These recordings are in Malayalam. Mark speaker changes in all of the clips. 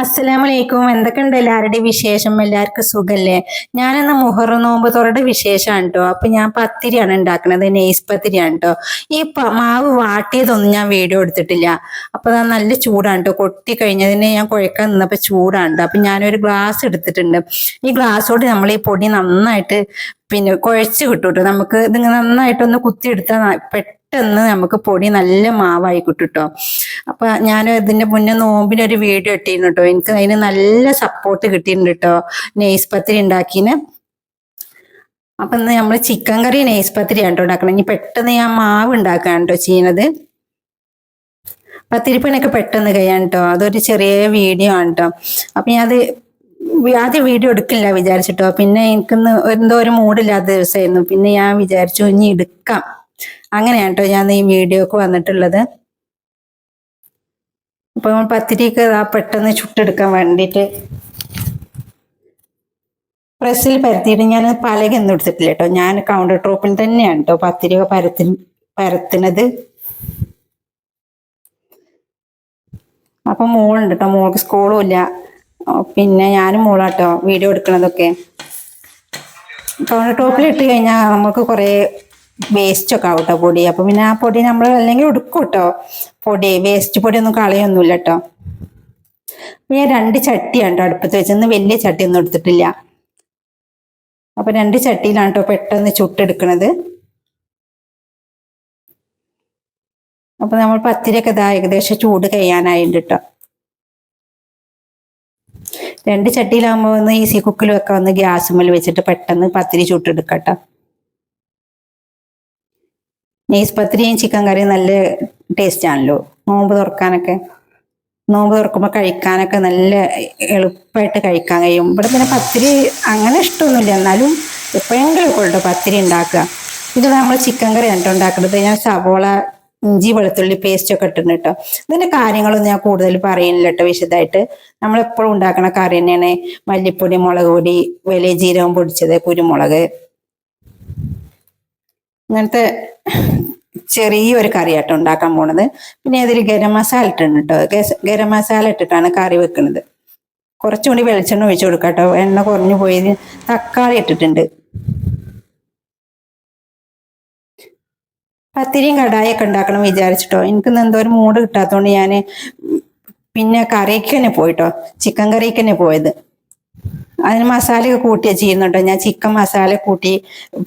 Speaker 1: അസ്സലാമലൈക്കും. എന്തൊക്കെയുണ്ട് എല്ലാവരുടെയും വിശേഷം? എല്ലാവർക്കും സുഖല്ലേ? ഞാനിന്ന് മുഹറ നോമ്പ് തുറയുടെ വിശേഷമാണ് കേട്ടോ അപ്പൊ ഞാൻ പത്തിരിയാണ് ഉണ്ടാക്കുന്നത്. നെയ്സ് പത്തിരിയാണ് കേട്ടോ ഈ മാവ് വാട്ടിയതൊന്നും ഞാൻ വീഡിയോ എടുത്തിട്ടില്ല. അപ്പൊ അത് നല്ല ചൂടാണ് കേട്ടോ കൊട്ടി കഴിഞ്ഞതിന് ഞാൻ കുഴക്കാൻ നിന്നപ്പോ ചൂടാണ്. അപ്പൊ ഞാനൊരു ഗ്ലാസ് എടുത്തിട്ടുണ്ട്. ഈ ഗ്ലാസ്സോട് നമ്മൾ ഈ പൊടി നന്നായിട്ട് പിന്നെ കുഴച്ച് കിട്ടും കേട്ടോ നമുക്ക് ഇതിങ്ങനെ നന്നായിട്ടൊന്ന് കുത്തിയെടുത്താൽ പെട്ടെന്ന് നമുക്ക് പൊടി നല്ല മാവായി കിട്ടുട്ടോ. കേട്ടോ അപ്പൊ ഞാൻ ഇതിന്റെ മുന്നേ നോമ്പിനൊരു വീഡിയോ ഇട്ടിരുന്നു കേട്ടോ എനിക്ക് അതിന് നല്ല സപ്പോർട്ട് കിട്ടിയിട്ടുണ്ട് കേട്ടോ നെയ്സ് പത്തിരി ഉണ്ടാക്കിന്. അപ്പൊ ഇന്ന് നമ്മൾ ചിക്കൻ കറി നെയ്സ് പത്തിരിയാണ് കേട്ടോ ഉണ്ടാക്കണം. ഇനി പെട്ടെന്ന് ഞാൻ മാവ് ഉണ്ടാക്കാൻ കേട്ടോ ചെയ്യുന്നത് പത്തിരിപ്പണിയൊക്കെ പെട്ടെന്ന് കഴിയാൻ കേട്ടോ അതൊരു ചെറിയ വീഡിയോ ആണ് കേട്ടോ അപ്പൊ ഞാൻ അത് ആദ്യം വീഡിയോ എടുക്കില്ല വിചാരിച്ചിട്ടോ. പിന്നെ എനിക്കിന്ന് എന്തോ ഒരു മൂഡില്ലാത്ത ദിവസമായിരുന്നു. പിന്നെ ഞാൻ വിചാരിച്ചു ഇനി എടുക്കാം. അങ്ങനെയാണ് കേട്ടോ ഞാൻ ഈ വീഡിയോക്ക് വന്നിട്ടുള്ളത്. അപ്പൊ പത്തിരിക്ക് ആ പെട്ടെന്ന് ചുട്ടെടുക്കാൻ വേണ്ടിയിട്ട് പ്രസ്സിൽ പരത്തിയിട്ട് ഞാൻ പലകൊന്നും എടുത്തിട്ടില്ല കേട്ടോ. ഞാൻ കൗണ്ടർ ടോപ്പിൽ തന്നെയാണ് കേട്ടോ പത്തിരിക പരത്തി പരത്തുന്നത്. അപ്പൊ മോളുണ്ട് കേട്ടോ. മോൾക്ക് സ്കൂളും ഇല്ല. പിന്നെ ഞാനും മോളാട്ടോ വീഡിയോ എടുക്കണതൊക്കെ. കൗണ്ടർ ടോപ്പിൽ ഇട്ട് കഴിഞ്ഞാൽ നമുക്ക് കുറേ വേസ്റ്റ് ഒക്കെ ആവും കേട്ടോ പൊടി. അപ്പൊ പിന്നെ ആ പൊടി നമ്മൾ അല്ലെങ്കിൽ എടുക്കും കേട്ടോ പൊടി വേസ്റ്റ് പൊടി ഒന്നും കളയൊന്നുമില്ല കേട്ടോ ഞാൻ രണ്ട് ചട്ടിയാണ് കേട്ടോ അടുപ്പത്ത് വെച്ചെന്ന് വലിയ ചട്ടി ഒന്നും എടുത്തിട്ടില്ല. അപ്പൊ രണ്ട് ചട്ടിയിലാണ് കേട്ടോ പെട്ടെന്ന് ചുട്ടെടുക്കണത്. അപ്പൊ നമ്മൾ പത്തിരിയൊക്കെ ഇതാ ഏകദേശം ചൂട് കഴിയാനായിട്ടുണ്ട് കേട്ടോ രണ്ട് ചട്ടിയിലാകുമ്പോൾ ഒന്ന് ഈസി കുക്കിൽ വെക്കാം. ഒന്ന് ഗ്യാസുമ്മൽ വെച്ചിട്ട് പെട്ടെന്ന് പത്തിരി ചുട്ടെടുക്കാം കേട്ടോ നെയ്സ് പത്തിരിയും ചിക്കൻ കറിയും നല്ല ടേസ്റ്റ് ആണല്ലോ. നോമ്പ് തുറക്കാനൊക്കെ നോമ്പ് തുറക്കുമ്പോൾ കഴിക്കാനൊക്കെ നല്ല എളുപ്പമായിട്ട് കഴിക്കാൻ കഴിയും. ഇവിടെ പിന്നെ പത്തിരി അങ്ങനെ ഇഷ്ടമൊന്നുമില്ല. എന്നാലും എപ്പോഴെങ്കിലും കേട്ടോ പത്തിരി ഉണ്ടാക്കുക. ഇത് നമ്മൾ ചിക്കൻ കറി കേട്ടോ ഉണ്ടാക്കുന്നത്. ഞാൻ സവോള ഇഞ്ചി വെളുത്തുള്ളി പേസ്റ്റ് ഒക്കെ ഇട്ടുണ്ട് കേട്ടോ. ഇതിന്റെ കാര്യങ്ങളൊന്നും ഞാൻ കൂടുതൽ പറയുന്നില്ല കേട്ടോ വിശദമായിട്ട്. നമ്മൾ എപ്പോഴും ഉണ്ടാക്കുന്ന കറി തന്നെയാണ് മല്ലിപ്പൊടി മുളക് പൊടി വലിയ ജീരകം പൊടിച്ചത് കുരുമുളക്. ഇങ്ങനത്തെ ചെറിയൊരു കറിയാട്ടോ ഉണ്ടാക്കാൻ പോണത്. പിന്നെ അതിൽ ഗരം മസാല ഇട്ടുണ്ട് കേട്ടോ ഗരം മസാല ഇട്ടിട്ടാണ് കറി വെക്കുന്നത് കുറച്ചുകൂടി വെളിച്ചെണ്ണ ഒഴിച്ചു കൊടുക്കാം കേട്ടോ എണ്ണ കുറഞ്ഞു പോയത് തക്കാളി ഇട്ടിട്ടുണ്ട്. പത്തിരിയും കടായൊക്കെ ഉണ്ടാക്കണം വിചാരിച്ചിട്ടോ എനിക്ക് എന്തോ ഒരു മൂഡ് കിട്ടാത്തതുകൊണ്ട് ഞാൻ പിന്നെ കറിക്ക് തന്നെ പോയിട്ടോ ചിക്കൻ കറിക്ക് തന്നെ പോയത്. അതിന് മസാലയൊക്കെ കൂട്ടിയാ ചെയ്യുന്നുണ്ടോ. ഞാൻ ചിക്കൻ മസാല കൂട്ടി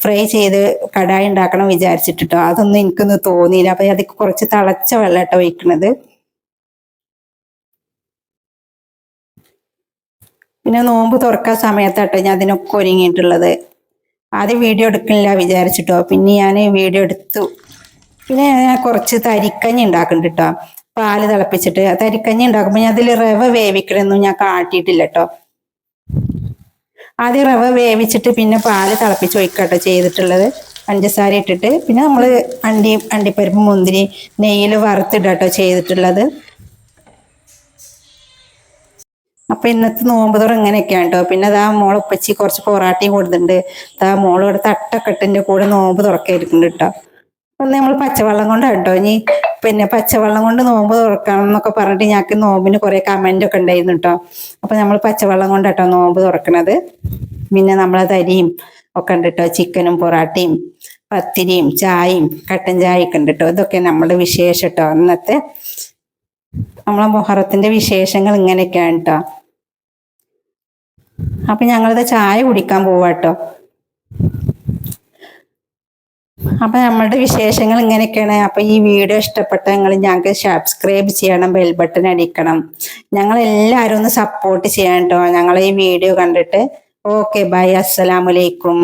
Speaker 1: ഫ്രൈ ചെയ്ത് കടായി ഉണ്ടാക്കണം വിചാരിച്ചിട്ടോ അതൊന്നും എനിക്കൊന്നും തോന്നിയില്ല. അപ്പൊ അതിൽ കുറച്ച് തിളച്ച വെള്ളം കേട്ടോ ഒഴിക്കണത്. പിന്നെ നോമ്പ് തുറക്കാൻ സമയത്താട്ടോ ഞാൻ അതിനൊക്കെ ഒരുങ്ങിയിട്ടുള്ളത്. ആദ്യം വീഡിയോ എടുക്കില്ല വിചാരിച്ചിട്ടോ. പിന്നെ ഞാൻ വീഡിയോ എടുത്തു. പിന്നെ ഞാൻ കുറച്ച് തരിക്കഞ്ഞി ഉണ്ടാക്കുന്നുണ്ട് കേട്ടോ പാൽ തിളപ്പിച്ചിട്ട്. തരിക്കഞ്ഞി ഉണ്ടാക്കുമ്പോൾ ഞാൻ അതിൽ റവ വേവിക്കണമെന്നും ഞാൻ കാട്ടിയിട്ടില്ല കേട്ടോ. ആദ്യം റവ വേവിച്ചിട്ട് പിന്നെ പാൽ തിളപ്പിച്ച് ഒഴിക്കട്ടോ ചെയ്തിട്ടുള്ളത്. പഞ്ചസാര ഇട്ടിട്ട്. പിന്നെ നമ്മൾ അണ്ടി അണ്ടിപ്പരിപ്പ് മുന്തിരി നെയ്യിൽ വറുത്തിടട്ടോ ചെയ്തിട്ടുള്ളത്. അപ്പൊ ഇന്നത്തെ നോമ്പ് തുറ ഇങ്ങനെയൊക്കെയാണ് കേട്ടോ പിന്നെ അതാ മോൾ ഉപ്പച്ചി കുറച്ച് പൊറാട്ടയും കൊടുത്തിട്ടുണ്ട്. അതാ മോൾ ഇവിടെ തട്ടക്കെട്ടിന്റെ കൂടെ നോമ്പ് തുറക്കായിരിക്കുന്നുണ്ട് കേട്ടോ അപ്പൊ നമ്മൾ പച്ചവെള്ളം കൊണ്ടാണ് കേട്ടോ. ഇനി പിന്നെ പച്ചവെള്ളം കൊണ്ട് നോമ്പ് തുറക്കണം എന്നൊക്കെ പറഞ്ഞിട്ട് ഞങ്ങൾക്ക് നോമ്പിന് കുറെ കമന്റ് ഒക്കെ ഉണ്ടായിരുന്നു കേട്ടോ. അപ്പൊ നമ്മൾ പച്ചവെള്ളം കൊണ്ട് കേട്ടോ നോമ്പ് തുറക്കണത്. പിന്നെ നമ്മളെ തരിയും ഒക്കെ ഉണ്ട് കേട്ടോ. ചിക്കനും പൊറാട്ടയും പത്തിരിയും ചായയും കട്ടൻ ചായയൊക്കെ ഉണ്ട് കേട്ടോ. ഇതൊക്കെ നമ്മുടെ വിശേഷം കേട്ടോ. അന്നത്തെ നമ്മളെ മൊഹറത്തിന്റെ വിശേഷങ്ങൾ ഇങ്ങനെയൊക്കെയാണ് കേട്ടോ. അപ്പൊ ഞങ്ങളിത് ചായ കുടിക്കാൻ പോവാട്ടോ അപ്പൊ നമ്മളുടെ വിശേഷങ്ങൾ ഇങ്ങനെയൊക്കെയാണ്. അപ്പൊ ഈ വീഡിയോ ഇഷ്ടപ്പെട്ട നിങ്ങൾ ഞങ്ങൾക്ക് സബ്സ്ക്രൈബ് ചെയ്യണം ബെൽ ബട്ടൺ അടിക്കണം. ഞങ്ങൾ എല്ലാവരും ഒന്ന് സപ്പോർട്ട് ചെയ്യണം കേട്ടോ. ഞങ്ങൾ ഈ വീഡിയോ കണ്ടിട്ട്. ഓക്കെ ബൈ അസ്സലാമലൈക്കും